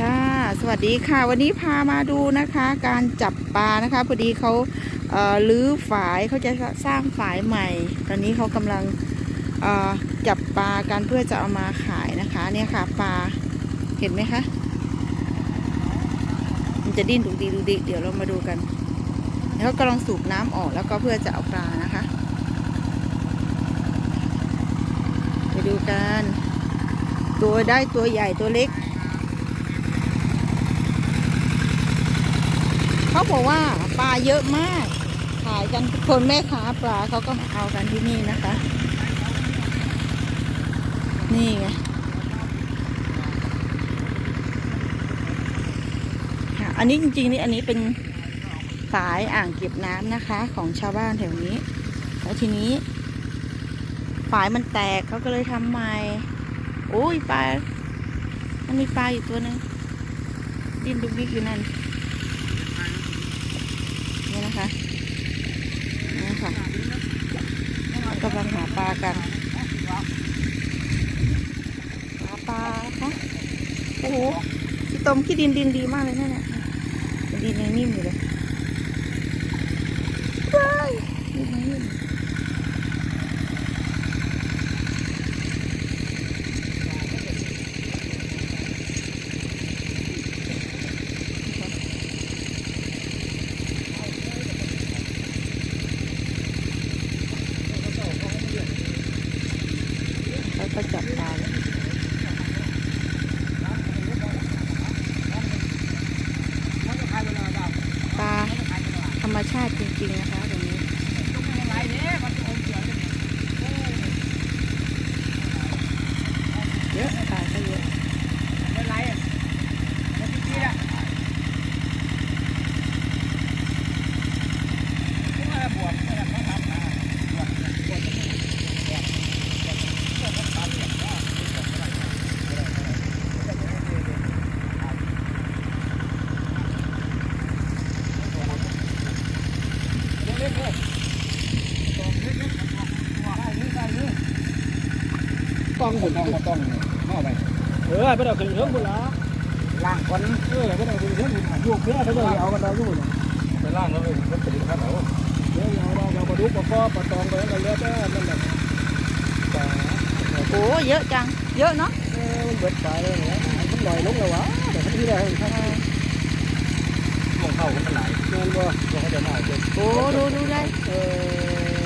ค่ะ สวัสดีค่ะ วันนี้พามาดูนะคะ การจับปลานะคะ พอดีเขาเลื้อฝายเขาจะสร้างฝายใหม่ ตอนนี้เขากำลังจับปลากันเพื่อจะเอามาขายนะคะ เนี่ยค่ะปลา เห็นไหมคะ มันจะดิ้นดุกดีดุกดีเดี๋ยวเรามาดูกันแล้วก็กำลังสูบน้ำออกแล้วก็เพื่อจะเอาปลานะคะ ไปดูกัน ตัวได้ตัวใหญ่ตัวเล็ก เขาบอกว่าปลาเยอะมาก ขายกันคนแม่ค้าปลาเขาก็มาเอากันที่นี่นะคะ นี่ไงอันนี้จริงๆนี่อันนี้เป็นฝายอ่างเก็บน้ำนะคะของชาวบ้านแถวนี้ แล้วทีนี้ ฝายมันแตกเขาก็เลยทำใหม่โอ้ยปลา มันมีปลาอยู่ตัวนึง ดิ้นดุกดิกอยู่นั่น นะคะนี่ค่ะกำลังหาปลากันหาปลาค่ะโอ้โหพี่ตมขี้ดินดินดีมากเลยนั่นน่ะดินยังนิ่มอยู่เลยว้ายดินยังนิ่มแล้วก็จับปลาเลยปลาธรรมชาติจริงๆนะคะตรงนี้ เยอะปลาก็เยอะ ต้องผมต้องต้องนอกไปเออไปเอาขึ้นเครื่องบุญละล่างคนเออไปเอาขึ้นเครื่องบุญลูกเพื่อไปเลยเอากันเราอยู่เนี่ยไปล่างแล้วเลยรถติดขัดเอาเดี๋ยวเอาเราเราปลาดุกปลาคอปลาตองไปกันเลยแต่นั่นแหละปลาโอ้เยอะจัง เยอะเนาะเออมันเบิดไปเลยเนี่ยมันลอยลงแล้ววะแต่มันที่ไหนครับมองเข้ากันเป็นหลายเงินบ่ตัวเขาจะมาเจ็บโอ้ดูดูได้เออ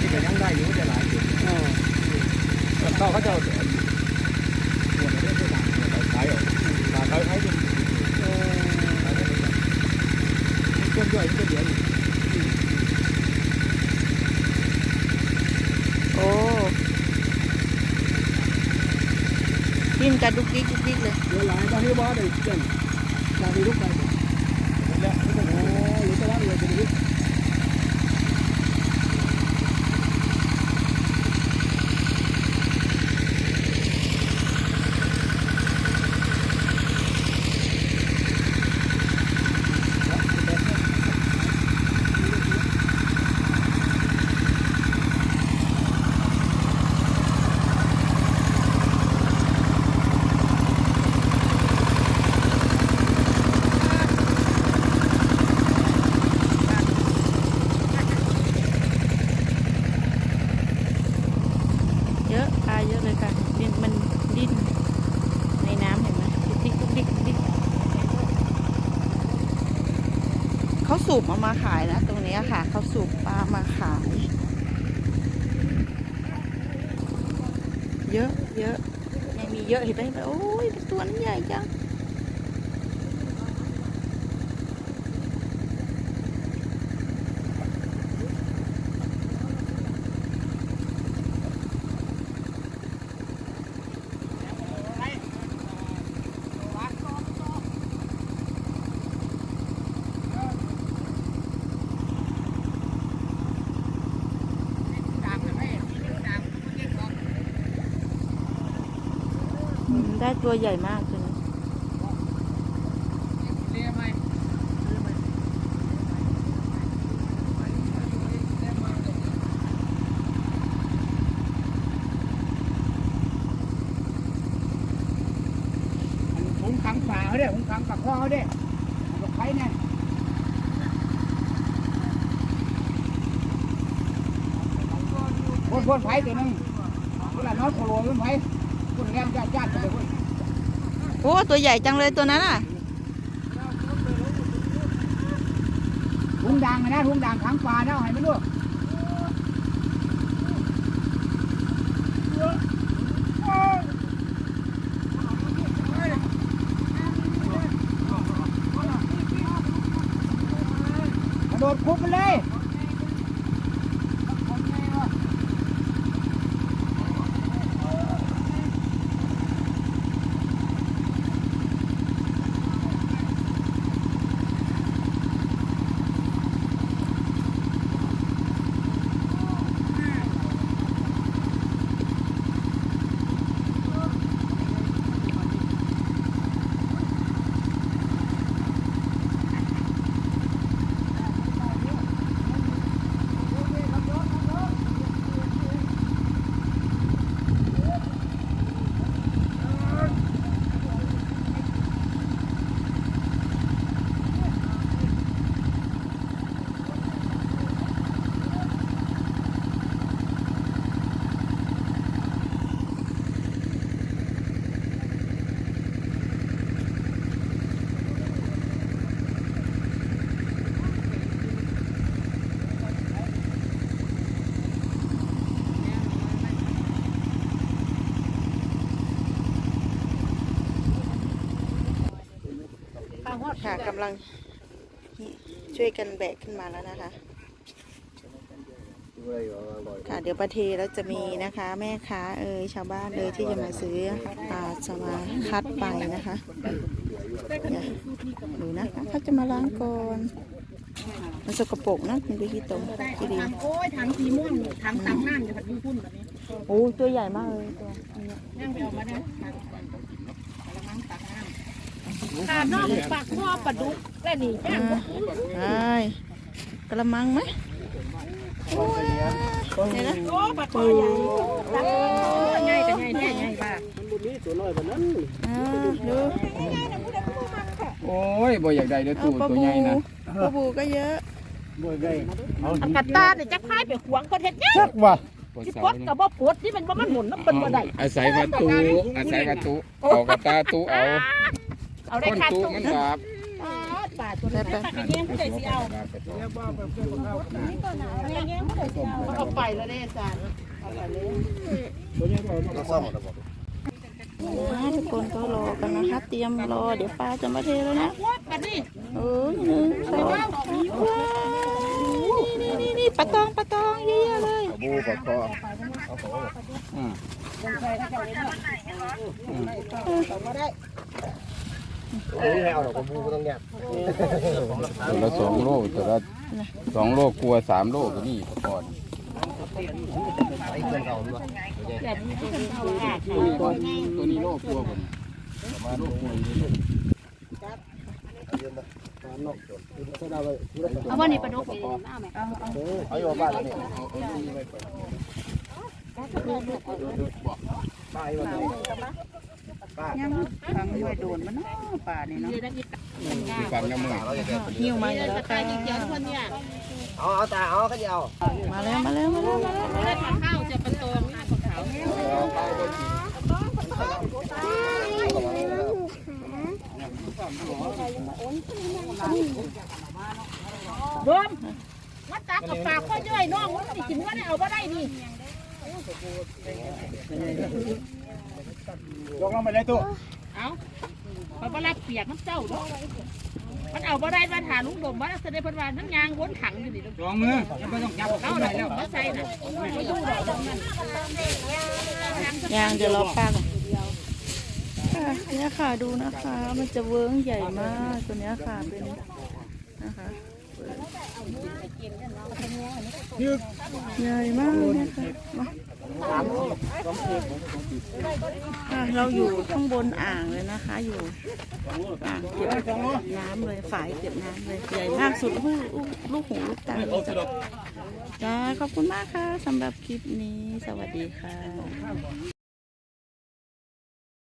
ที่ก็ยังได้ อยู่จะหลายอยู่อ่าเขาเขาจะปวดอะไรได้ต่าขายออกขายขายจนเออเพื่อนด้วยเพื่อนเดียวโอ้ดิ้นกันดุกดิกดุกดิกเลยเดี๋ยวหลายตอนนี้บ่ได้เจ้นตาดีลูกไปแล้วโอ้หรือจะว่าเลยจะดี เยอะปลาเยอะเลยค่ะดินมันดิ้นในน้ำเห็นไหมดุกดิกดุกดิกดุกดิก เขาสูบเอามาขายนะตรงนี้ค่ะเขาสูบปลามาขาย เยอะเยอะยังมีเยอะเห็นไหมโอ้ยตัวนั้นใหญ่จัง ได้ตัวใหญ่มากเลยผมขังฝาเขาเด้ผมขังปากคอเขาเด้กับใครน่ยพ่นไฟตัวนึงเวลานอนโคโลเป็นไฟ พ่นแรงจ้าจ้าไปเลยพ่นโอ้ตัวใหญ่จังเลยตัวนั้นอะถุงดังนะถุงดังขังปลาเนาะให้มันด้วยกระโดดคุกไปเลย ค่ะกำลังช่วยกันแบกขึ้นมาแล้วนะคะค่ะเดี๋ยวประเทแล้วจะมีนะคะ แม่ค้าเอ่ยชาวบ้านเอ่ยที่จะมาซื้ออาจะมาคัดไปนะคะเนี่ยดูนะคะเขาจะมาล้างก่อนมันสกปรกนะคุณดูที่ตรงที่ดินโอ้ยถังสีม่วงถังตักน้ำอยู่ผัดพุ่นแบบนี้โอ้ตัวใหญ่มากเลยตัวนี้นั่งไปเอามาได้ถังกระมังตักน้ำ ขาดนอกปากข้อปลาดุกและนี่จ้างอ่าใช่กระมังไหมโอ้ยเห็นนะโอ้ปลาคอใหญ่ตักใหญ่แต่ใหญ่แน่ใหญ่ป่ะมันบุญนี้ตัวน้อยกว่านั้นอ่าดูโอ้ยบ่อยากได้เด้อเอาตู้ปลาตัวบูใหญ่นะปลาบูก็เยอะบ่ได้เอาอากาศตาเนี่ยจะพายไปขวางคนเฮ็ดยังจักว่ะสิปดกับบ่ปดนี่มันบ่มันหมุนน้ำเป็นบ่ได้อาศัยประตูอาศัยประตูเอากระตาตู้เอา เอาได้ก้นขาดตู้ตุ้มันบาปปลาตัวนี้ปลากระเงี้ยงผู้ใดสิเอากระเงี้ยงผู้ใดสิเอาเอาไปแล้วเด้จ้าตัวนี้ก็เราซ่อมแล้วบ่อ่าทุกคนก็รอกันนะคะ เตรียมรอ เดี๋ยวปลาจะมาเทแล้วนะวัดกันนี่เออหนึ่งสองว้าวนี่นี่นี่ปลาตองปลาตองเยอะๆเลยบูปลาคออืม นี่ให้เอาดอกบูก็ต้องแยกตัวละสองโลตัวละสองโลกลัวสามโลก็นี่ก่อนไอ้เพื่อนเราด้วยตัวนี้โลกลัวผมเอาว่านี่ปลาดุกเอาอยู่บ้านนี่ป้าอยู่บ้านนี่ป้าฟังด้วยโดนมันเนาะปลานี่เนาะที่ฟังน้ำมือหิวมาแล้วตายอีกเดียวคนเนี่ยเอาเอาตาเอาก็จะเอามาแล้วมาแล้วมาแล้วมาแล้วได้ปลาข้าวจะปลาตองหน้าปลาขาวรวมวัดตากับปากก็ย่อยน้องมันสิกินว่าได้เอาบ่ได้นี่ ยกลงไปเลยตู้เอาพอบ่รับเปียกน้ำเจ้าเนาะมันเอาบ่ได้มาถาลุงดมว่าแสดงเพิ่นว่าน้ำยางวนถังอยู่นี่สองมือยังไม่ต้องจับเอาได้แล้วมาใส่น่ะไม่ดูได้ตรงนั้นยางเดี๋ยวรอปลาก่อนค่ะเนี่ยค่ะดูนะคะ มันจะเวิ้งใหญ่มากตัวเนี้ยค่ะเป็นนะคะ ใหญ่มากนะคะมาอะเราอยู่ข้างบนอ่างเลยนะคะ อยู่อ่างเก็บน้ำเลยฝายเก็บน้ำเลยใหญ่มากสุดลูกลูกหูลูกตาเลยจ้ะจ้าขอบคุณมากค่ะสำหรับคลิปนี้สวัสดีค่ะ